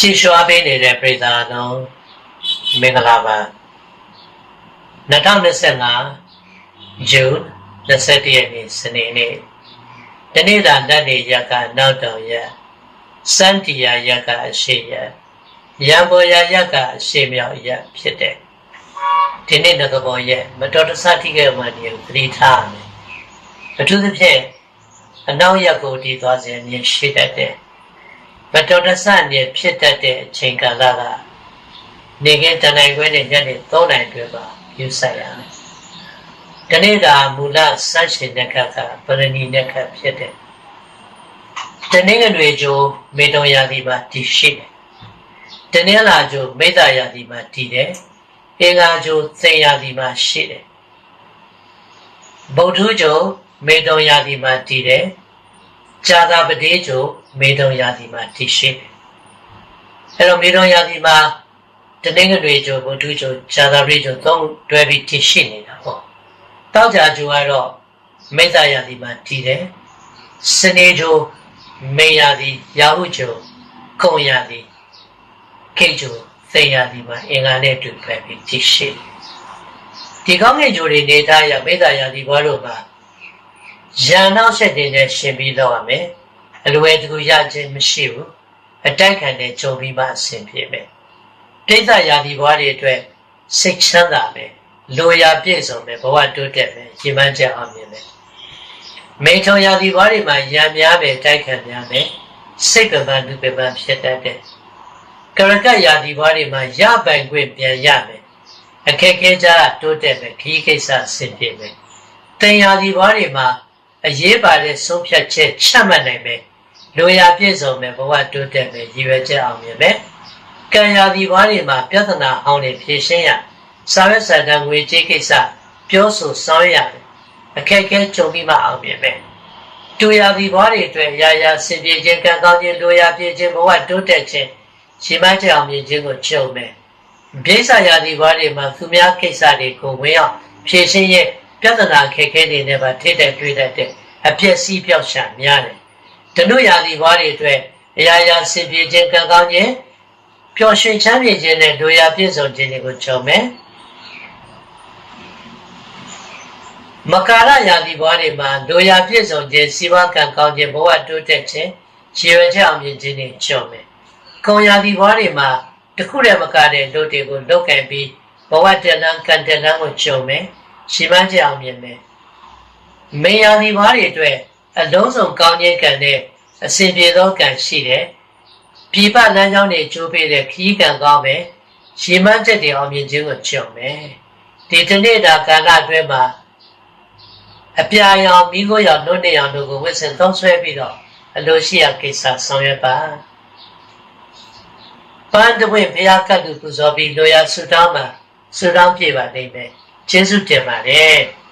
ကြည်ရွှာပေးနေတဲ့ပြည်သားလုံးမင်္ဂလာပါ2025ဇွန်21ရက်နေ့စနေနေ့တနေ့တာလက်နေရက်ကနောက်တော်ရက်စန္တီယာရက်ကအရှိရက်ရံပေါ်ရရက်ကအရှိမြောက်ရက်ဖြစ်တယ်ဒီနေ့ငကပေါ်ရက်မတော်တဆထိခဲ့မှနေသတိထားရမယ်အထူးသဖြင့်အနောက်ရက်ကိုတည်သွားခြင်းမြင်ရှိတတ်တယ် မတော်တဆနဲ့ဖြစ်တတ်တဲ့အချိန်ကာလကနေကင်းတနိုင်ခွဲနဲ့ညနေ3နိုင်တွင်ပါယူဆိုင်ရတယ်။ဒီနေ့ကမူလစန့်ရှင်တဲ့ခက်ကပရဏီတဲ့ခက်ဖြစ်တယ်။တနေ့ကတွေကျိုးမေတုံရာသီမှာတည်ရှိတယ်။တနေ့လာကျိုးမေတ္တာရာသီမှာတည်တယ်။အင်္ဂါကျိုးသိရာသီမှာရှိတယ်။ဗုဒ္ဓကျိုးမေတုံရာသီမှာတည်တယ်။ ဇာတာပတိကျိုးမေတုံရာသီမှာတည်ရှိတယ်။အဲ့တော့မေတုံရာသီမှာတနင်္ဂနွေကျိုးဘုဒ္ဓကျိုးဇာတာပတိကျိုးသုံးတွဲပြီးတည်ရှိနေတာပေါ့။တောက်ကြကျိုးကတော့မေတ္တာရာသီမှာတည်တယ်။စနေကျိုးမေရာသီရာဟုကျိုးကုံရာသီကိတ်ကျိုးသိရာသီမှာအင်္ဂါနဲ့တူပဲပြီးတည်ရှိတယ်။ဒီကောင်းကင်ကျိုးတွေနေသားရမေတ္တာရာသီဘွားတို့မှာ ရန်နောက်ဆက်တင်နဲ့ရှင်ပြီးတော့ရမယ်။အလွယ်တကူရခြင်းမရှိဘူး။အတိုက်ခံတဲ့ကြုံပြီးမှအဆင်ပြေမယ်။ပြိဿရာသီဘွားတွေအတွက်စိတ်ချမ်းသာမယ်။လိုရာပြည့်စုံမယ်ဘဝတိုးတက်မယ်။ရှင်မန်းချက်အောင်မြင်မယ်။မိထုံရာသီဘွားတွေမှာရံများမယ်တိုက်ခံများမယ်။စိတ်ပပန်လူပပန်ဖြစ်တတ်တယ်။ကရကရာသီဘွားတွေမှာရပိုင်ခွင့်ပြန်ရမယ်။အခက်ခဲကြတိုးတက်မယ်ခီးကိစ္စဆင်ပြေမယ်။တင်ရာသီဘွားတွေမှာ အရေးပါတဲ့ဆုံးဖြတ်ချက်ချမှတ်နိုင်မယ်လိုရာပြည့်စုံမယ်ဘဝတိုးတက်မယ်ရည်ရွယ်ချက်အောင်မြင်မယ်ကံရာသီဘွားတွေမှာပြဿနာဟောင်းတွေဖြေရှင်းရစာရွက်စာတမ်းငွေကြေးကိစ္စပြောဆိုဆောင်ရွက်ရတယ်အခက်အခဲကြုံပြီးမှအောင်မြင်မယ်တူရာသီဘွားတွေအတွက်ရာရာစင်ပြေခြင်းကံကောင်းခြင်းလိုရာပြည့်ခြင်းဘဝတိုးတက်ခြင်းရှင်မချက်အောင်မြင်ခြင်းကိုကြုံမယ်ဘိစာရာသီဘွားတွေမှာသူများကိစ္စတွေကိုဝင်အောင်ဖြေရှင်းရဲ့ ပြဿနာခက်ခဲတွေနဲ့ပါထိတဲ့တွေ့တတ်တဲ့အပြည့်စည်းပြောက်ရှာများတယ်။တနုရာသီဘွားတွေအတွက်အရာရာစင်ပြေခြင်းကံကောင်းခြင်းပျော်ရွှင်ချမ်းမြေ့ခြင်းနဲ့ဒုရာပြည့်စုံခြင်းတွေကိုကြုံမယ်။မကာရရာသီဘွားတွေမှာဒုရာပြည့်စုံခြင်းစီးပွားကံကောင်းခြင်းဘဝတိုးတက်ခြင်းရည်ရွယ်ချက်အောင်မြင်ခြင်းတွေကြုံမယ်။ကုံရာသီဘွားတွေမှာတခုတည်းမကတဲ့လူတွေကိုလုတ်ကင်ပြီးဘဝတလန်းကံတလန်းကိုကြုံမယ်။ ရှိမှန်းချက်အောင်မြင်မယ်။မေယာဒီဘွားတွေအတွက်အလုံးစုံကောင်းခြင်းကံနဲ့အစဉ်ပြေသောကံရှိတယ်။ပြပလမ်းကြောင်းတွေကျိုးပေးတဲ့ခီးကံကောင်းမယ်။ရှိမှန်းချက်တွေအောင်မြင်ခြင်းကိုကြုံမယ်။ဒီတနေ့တာကာလအတွင်းမှာအပြာရောင်မိခိုးရောင်လွတ်နေရောင်တို့ကိုဝစ်စင်သုံးဆွဲပြီးတော့အလိုရှိရာကိစ္စဆောင်ရွက်ပါ။ပန်းတဝင့်ဘုရားကတ်လူပူဇော်ပြီးလိုရာဆုတောင်းမှာဆုတောင်းပြပါလိမ့်မယ်။ ကျေးဇူးတင်ပါတယ်။